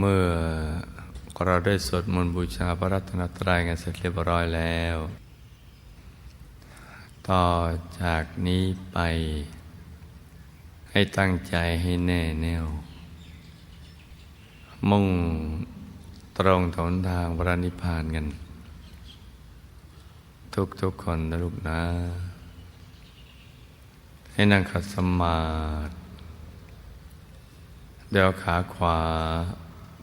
เมื่อเราได้สวดมนต์บูชาพระรัตนตรัยกันเสร็จเรียบร้อยแล้ว ต่อจากนี้ไป ให้ตั้งใจให้แน่แน่ว มุ่งตรงถนทางพระนิพพานกัน ทุกทุกคนนะลูกนะ ให้นั่งขัดสมาธิเดี๋ยวขาขวา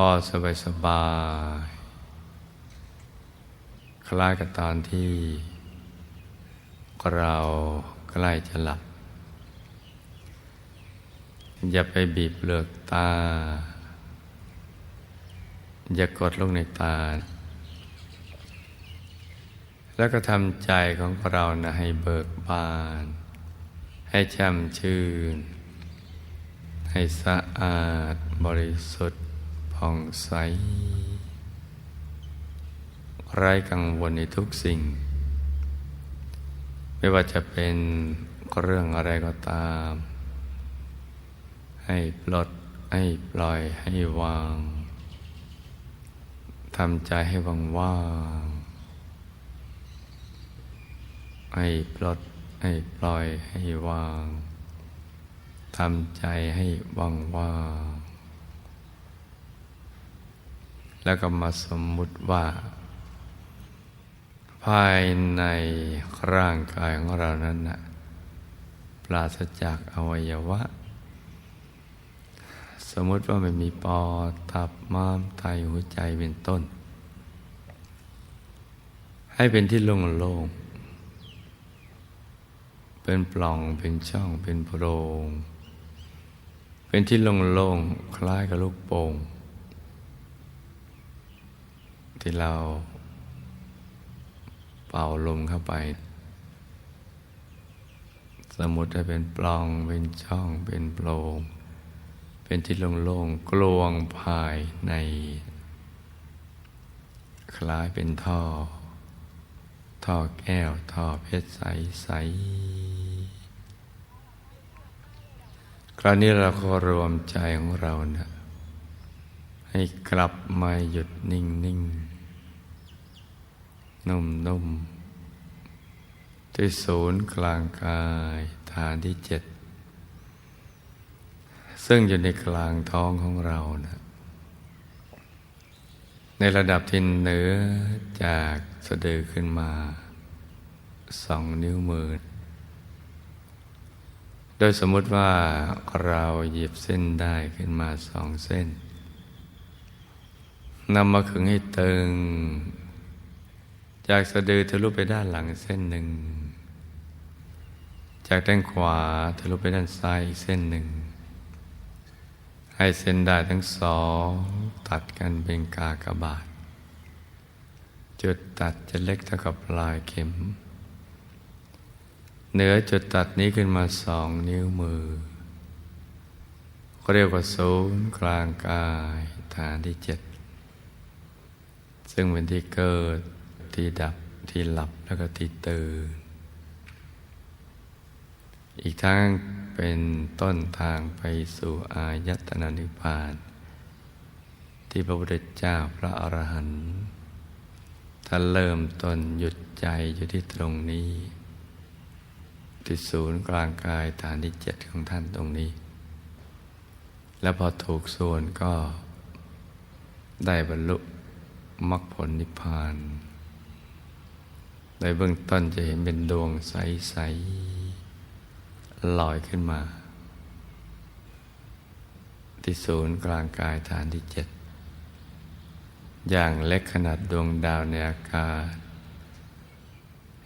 พอสบายสบาย คล้ายกับตอนที่ เราใกล้จะหลับ อย่าไปบีบเปลือกตา อย่ากดลงในตา แล้วก็ทำใจของเรานะให้เบิกบาน ให้ช่มชื่น ให้สะอาดบริสุทธิ์ ผ่องใส ไร้กังวลในทุกสิ่ง ไม่ว่าจะเป็นเรื่องอะไรก็ตาม ให้ปลด ให้ปล่อยให้วางทำใจให้ว่างว่างให้ปลด ให้ปล่อยให้วางทำใจให้ว่างว่างๆ แล้วก็มาสมมุติว่า ภายในร่างกายของเรานั้นนะปราศจากอวัยวะ สมมติว่าไม่มีปอดตับม้ามไตหัวใจเป็นต้น ให้เป็นที่โล่งๆเป็นปล่องเป็นช่องเป็นโพรงเป็นที่โล่งๆคล้ายกับลูกโป่ง ที่เราเป่าลมเข้าไป สมมติให้เป็นปล่อง เป็นช่อง เป็นโพรงเป็นที่โล่งๆกลวงภายใน คล้ายเป็นท่อ ท่อแก้ว ท่อเพชรใสๆคราวนี้เราก็รวมใจของเรานะให้กลับมาหยุดนิ่งๆ นุ่มๆ ที่ศูนย์กลางกายฐานที่เจ็ด ซึ่งอยู่ในกลางท้องของเรานะในระดับที่เหนือจากสะดือขึ้นมาสองนิ้วมือ โดยสมมติว่าเราหยิบเส้นได้ขึ้นมาสองเส้นนำมาขึงให้ตึง จากสะดือทะลุไปด้านหลังเส้นหนึ่ง จากด้านขวาทะลุไปด้านซ้ายอีกเส้นหนึ่ง ให้เส้นได้ทั้งสองตัดกันเป็นกากบาท จุดตัดจะเล็กเท่ากับปลายเข็ม เหนือจุดตัดนี้ขึ้นมาสองนิ้วมือเรียกว่าศูนย์กลางกายฐานที่เจ็ดซึ่งเป็นที่เกิด ที่ดับที่หลับแล้วก็ที่ตื่น อีกทั้งเป็นต้นทางไปสู่อายตนะนิพพาน ที่พระพุทธเจ้าพระอรหันต์ท่านเริ่มต้นหยุดใจอยู่ที่ตรงนี้ ที่ศูนย์กลางกายฐานที่เจ็ดของท่านตรงนี้ แล้วพอถูกส่วนก็ได้บรรลุมรรคผลนิพพาน ในเบื้องต้นจะเห็นเป็นดวงใส ๆ ลอยขึ้นมา ที่ศูนย์กลางกายฐานที่เจ็ด อย่างเล็กขนาดดวงดาวในอากาศ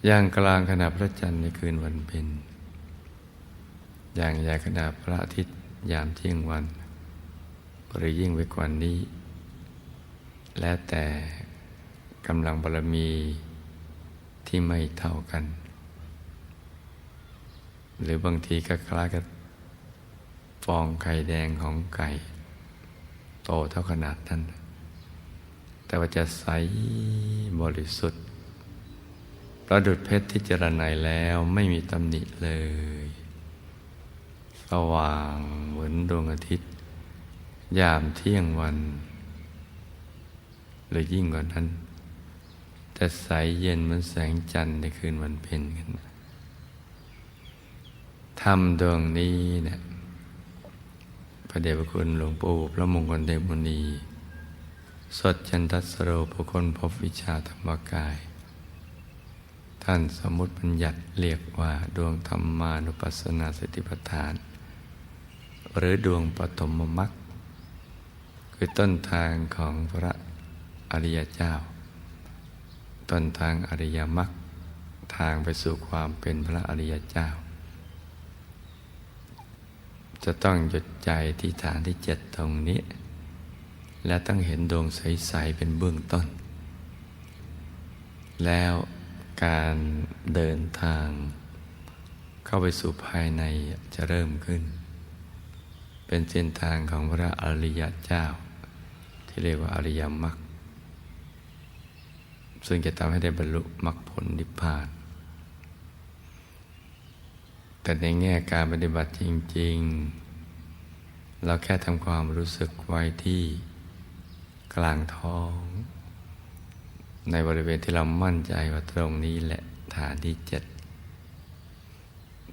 อย่างกลางขนาดพระจันทร์ในคืนวันเพ็ญอย่างใหญ่ขนาดพระอาทิตย์ยามเที่ยงวันหรือยิ่งไปกว่านี้ แล้วแต่กำลังบารมี ที่ไม่เท่ากัน หรือบางทีก็คล้ายกับฟองไข่แดงของไก่ โตเท่าขนาดนั้น แต่ว่าจะใสบริสุทธิ์ประดุดเพชรที่เจรไนแล้วไม่มีตำหนิเลย สว่างเหมือนดวงอาทิตย์ ยามเที่ยงวัน หรือยิ่งกว่านั้น จะใสเย็นเหมือนแสงจันทร์ในคืนวันเพ็ญกันธรรมดวงนี้เนี่ยพระเดชพระคุณหลวงปู่พระมงคลเทพมุนี สดจันทัสโรพระคนพบวิชาธรรมกาย ท่านสมมติบัญญัติเรียกว่าดวงธรรมานุปัสสนาสติปัฏฐาน หรือดวงปฐมมรรคคือต้นทางของพระอริยเจ้า ต้นทางอริยมรรคทางไปสู่ความเป็นพระอริยเจ้า จะต้องหยุดใจที่ฐานที่เจ็ดตรงนี้ และต้องเห็นดวงใส ๆ เป็นเบื้องต้น แล้วการเดินทางเข้าไปสู่ภายในจะเริ่มขึ้น เป็นเส้นทางของพระอริยเจ้า ที่เรียกว่าอริยมรรค ซึ่งจะทำให้ได้บรรลุมรรคผลนิพพาน แต่ในแง่การปฏิบัติจริง ๆ เราแค่ทำความรู้สึกไว้ที่กลางท้อง ในบริเวณที่เรามั่นใจว่าตรงนี้แหละฐานที่เจ็ด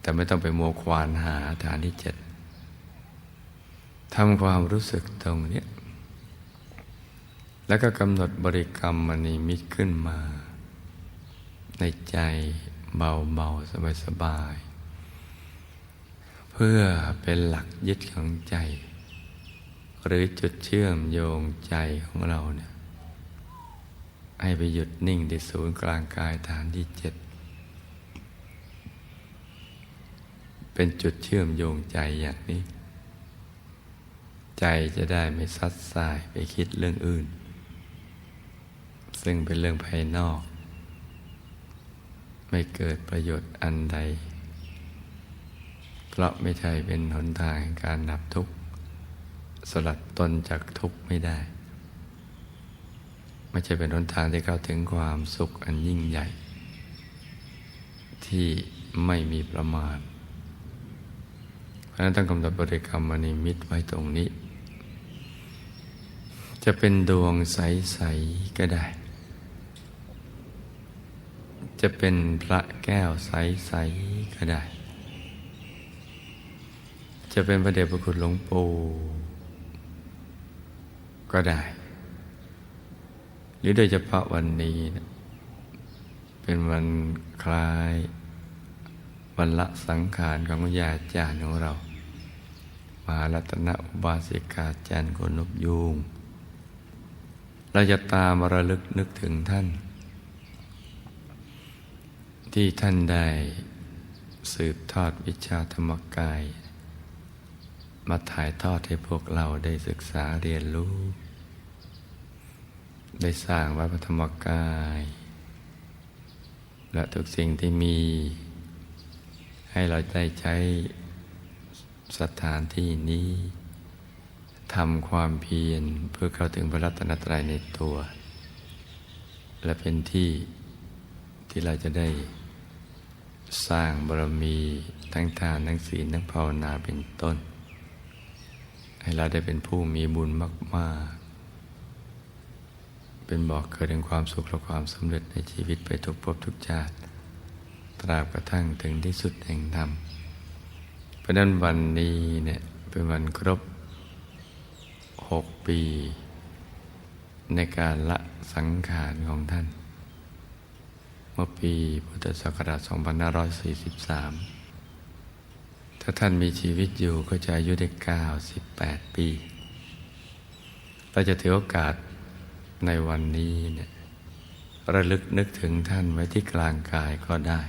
แต่ไม่ต้องไปมัวควานหาฐานที่เจ็ดทำความรู้สึกตรงนี้ แล้วก็กำหนดบริกรรมมณีมิตรขึ้นมา ในใจเบาๆ สบายๆ เพื่อเป็นหลักยึดของใจ หรือจุดเชื่อมโยงใจของเราเนี่ยให้ไปหยุดนิ่งที่ศูนย์กลางกายฐานที่เจ็ดเป็นจุดเชื่อมโยงใจอย่างนี้ ใจจะได้ไม่ซัดสายไปคิดเรื่องอื่น ซึ่งเป็นเรื่องภายนอก ไม่เกิดประโยชน์อันใด เพราะไม่ใช่เป็นหนทางการดับทุกข์ สลัดตนจากทุกข์ไม่ได้ ไม่ใช่เป็นหนทางที่เข้าถึงความสุขอันยิ่งใหญ่ ที่ไม่มีประมาณเพราะนั้นต้องกำหนดบริกรรมมณีมิตรไว้ตรงนี้จะเป็นดวงใส ๆ ก็ได้ จะเป็นพระแก้วใส ๆ ก็ได้ จะเป็นพระเดชพระคุณหลวงปู่ก็ได้ หรือโดยเฉพาะวันนี้นะเป็นวันคล้าย วันละสังขารของญาติจารย์ของเรา มหารัตนอุบาสิกาจารย์คนนกยูงเราจะตามระลึกนึกถึงท่าน ที่ท่านได้สืบทอดวิชาธรรมกาย มาถ่ายทอดให้พวกเราได้ศึกษาเรียนรู้ ได้สร้างวัดพระธรรมกาย และทุกสิ่งที่มี ให้เราได้ใช้สถานที่นี้ทำความเพียรเพื่อเข้าถึงพระรัตนตรัยในตัว และเป็นที่ที่เราจะได้ สร้างบารมีทั้งทานทั้งศีลทั้งภาวนาเป็นต้น ให้เราได้เป็นผู้มีบุญมาก ๆ เป็นบอกเกิดแห่งความสุขและความสำเร็จในชีวิตไปทุกภพทุกชาติ ตราบกระทั่งถึงที่สุดแห่งธรรมเพราะนั้นวันนี้เนี่ยเป็นวันครบหกปี ในการละสังขารของท่าน มื่อปีพุทธศักราช 2543 ถ้าท่านมีชีวิตอยู่ก็จะอายุได้ 98 ปี เราจะถือโอกาสในวันนี้เนี่ยระลึกนึกถึงท่านไว้ที่กลางกายก็ได้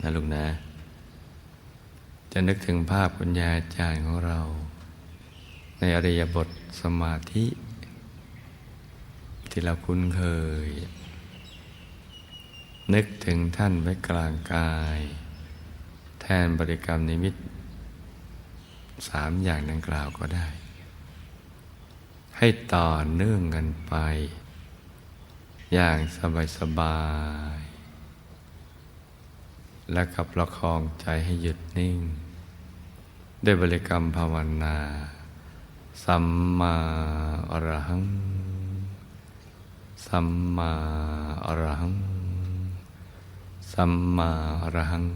นะลุงนะ จะนึกถึงภาพคุณยายอาจารย์ของเรา ในอริยบทสมาธิ ที่เราคุ้นเคย นึกถึงท่านไว้กลางกาย แทนบริกรรมนิมิตสามอย่างดังกล่าวก็ได้ ให้ต่อเนื่องกันไป อย่างสบายสบายๆและกับประคองใจให้หยุดนิ่ง ด้วยบริกรรมภาวนา สัมมาอรหัง สัมมาอรหัง สัมมาอรหัง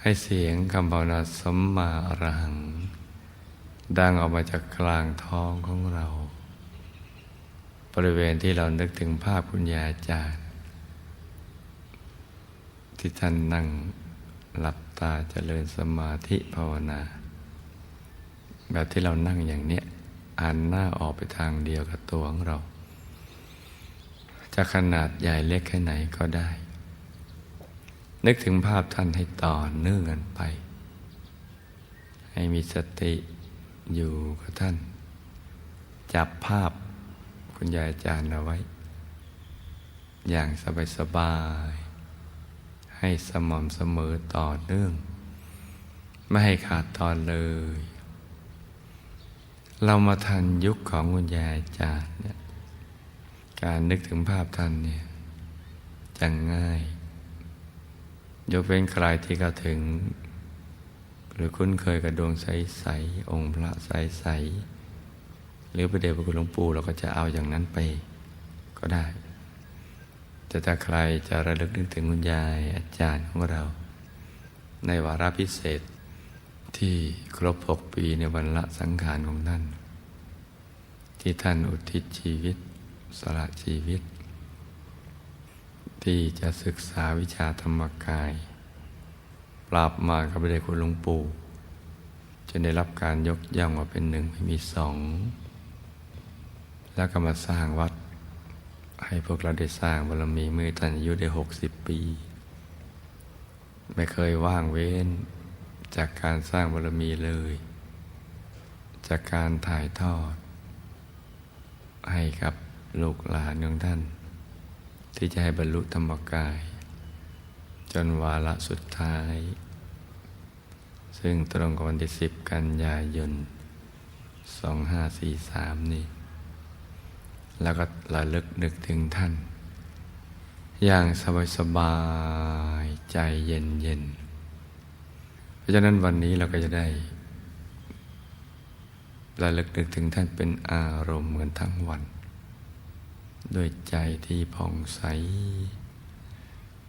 ให้เสียงคำภาวนาสัมมาอรหัง ดังออกมาจากกลางท้องของเรา บริเวณที่เรานึกถึงภาพคุณยายจารย์ที่ท่านนั่งหลับตาเจริญสมาธิภาวนา แบบที่เรานั่งอย่างเนี้ยอ่านหน้าออกไปทางเดียวกับตัวของเรา จะขนาดใหญ่เล็กแค่ไหนก็ได้ นึกถึงภาพท่านให้ต่อเนื่องกันไป ให้มีสติอยู่กับท่าน จับภาพคุณยายอาจารย์เอาไว้ อย่างสบายๆให้สม่ำเสมอต่อเนื่อง ไม่ให้ขาดตอนเลย เรามาทันยุคของคุณยายอาจารย์เนี่ยการนึกถึงภาพท่านเนี่ยจะง่าย ยกเว้นใครที่เขาถึง หรือคุ้นเคยกับดวงใสๆองค์พระใสๆหรือพระเดชพระคุณหลวงปู่เราก็จะเอาอย่างนั้นไปก็ได้ แต่ถ้าใครจะระลึกนึกถึงคุณยายอาจารย์ของเรา ในวาระพิเศษที่ครบหกปีในวันละสังขารของท่าน ที่ท่านอุทิศชีวิต สละชีวิต ที่จะศึกษาวิชาธรรมกาย ปราบมากับพระเดชคุณหลวงปู่จะได้รับการยกย่องว่าเป็นหนึ่งไม่มีสอง แล้วก็มาสร้างวัด ให้พวกเราได้สร้างบารมีเมื่อท่านอายุได้หกสิบปี ไม่เคยว่างเว้นจากการสร้างบารมีเลย จากการถ่ายทอด ให้กับลูกหลานของท่าน ที่จะให้บรรลุธรรมกาย จนวาระสุดท้าย ซึ่งตรงกับวันที่สิบกันยายนสองห้าสี่สามนี่แล้วก็ระลึกนึกถึงท่าน อย่างสบายสบายใจเย็นเย็น เพราะฉะนั้นวันนี้เราก็จะได้ระลึกนึกถึงท่านเป็นอารมณ์เหมือนทั้งวัน ด้วยใจที่ผ่องใส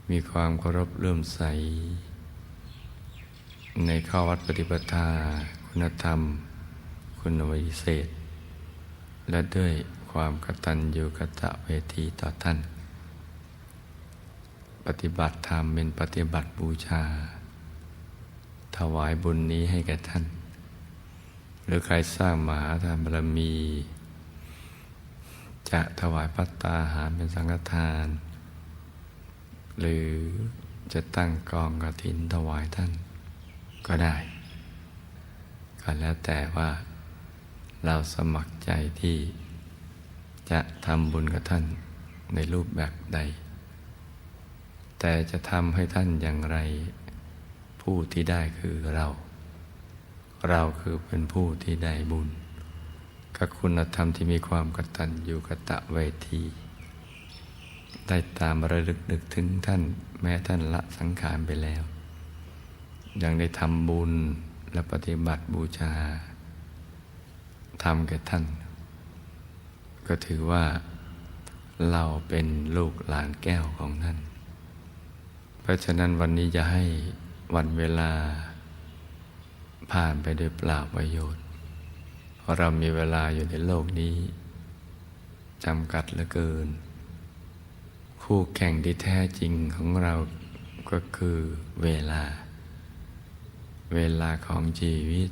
มีความเคารพเลื่อมใส ในข้อวัดปฏิปทา คุณธรรม คุณวิเศษ และด้วยความกตัญญูกตะเวทีต่อท่าน ปฏิบัติธรรมเป็นปฏิบัติบูชา ถวายบุญนี้ให้แก่ท่าน หรือใครสร้างมหาทานบารมี จะถวายพัตตาหารเป็นสังฆทาน หรือจะตั้งกองกระถินถวายท่านก็ได้ ก็แล้วแต่ว่าเราสมัครใจที่จะทำบุญกับท่านในรูปแบบใด แต่จะทำให้ท่านอย่างไร ผู้ที่ได้คือเรา เราคือเป็นผู้ที่ได้บุญ กับคุณธรรมที่มีความกตัญญูกตะเวที ได้ตามระลึกนึกถึงท่านแม้ท่านละสังขารไปแล้ว ยังได้ทำบุญและปฏิบัติบูชาทำแก่ท่าน ก็ถือว่าเราเป็นลูกหลานแก้วของท่าน เพราะฉะนั้นวันนี้จะให้วันเวลาผ่านไปโดยเปล่าประโยชน์ เรามีเวลาอยู่ในโลกนี้จำกัดเหลือเกิน คู่แข่งที่แท้จริงของเราก็คือเวลา เวลาของชีวิต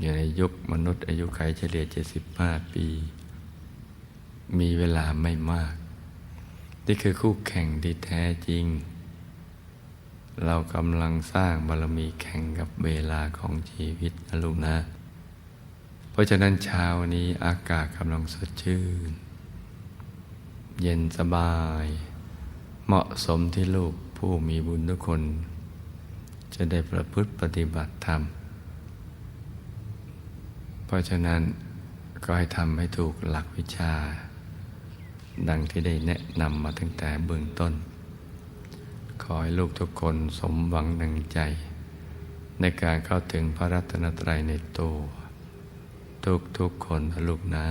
อยู่ในยุคมนุษย์อายุขัยเฉลี่ย 75 ปี มีเวลาไม่มาก นี่คือคู่แข่งที่แท้จริง เรากำลังสร้างบารมีแข่งกับเวลาของชีวิตนะลูกนะ ราะฉะนั้นเช้านี้อากาศกำลังสดชื่น เย็นสบาย เหมาะสมที่ลูกผู้มีบุญทุกคน จะได้ประพฤติปฏิบัติธรรม เพราะฉะนั้นก็ให้ทำให้ถูกหลักวิชา ดังที่ได้แนะนำมาตั้งแต่เบื้องต้น ขอให้ลูกทุกคนสมหวังดังใจ ในการเข้าถึงพระรัตนตรัยในตัว ทุกทุกๆคนนะลูกนะ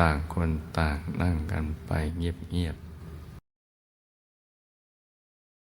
ต่างคนต่างนั่งกันไปเงียบๆ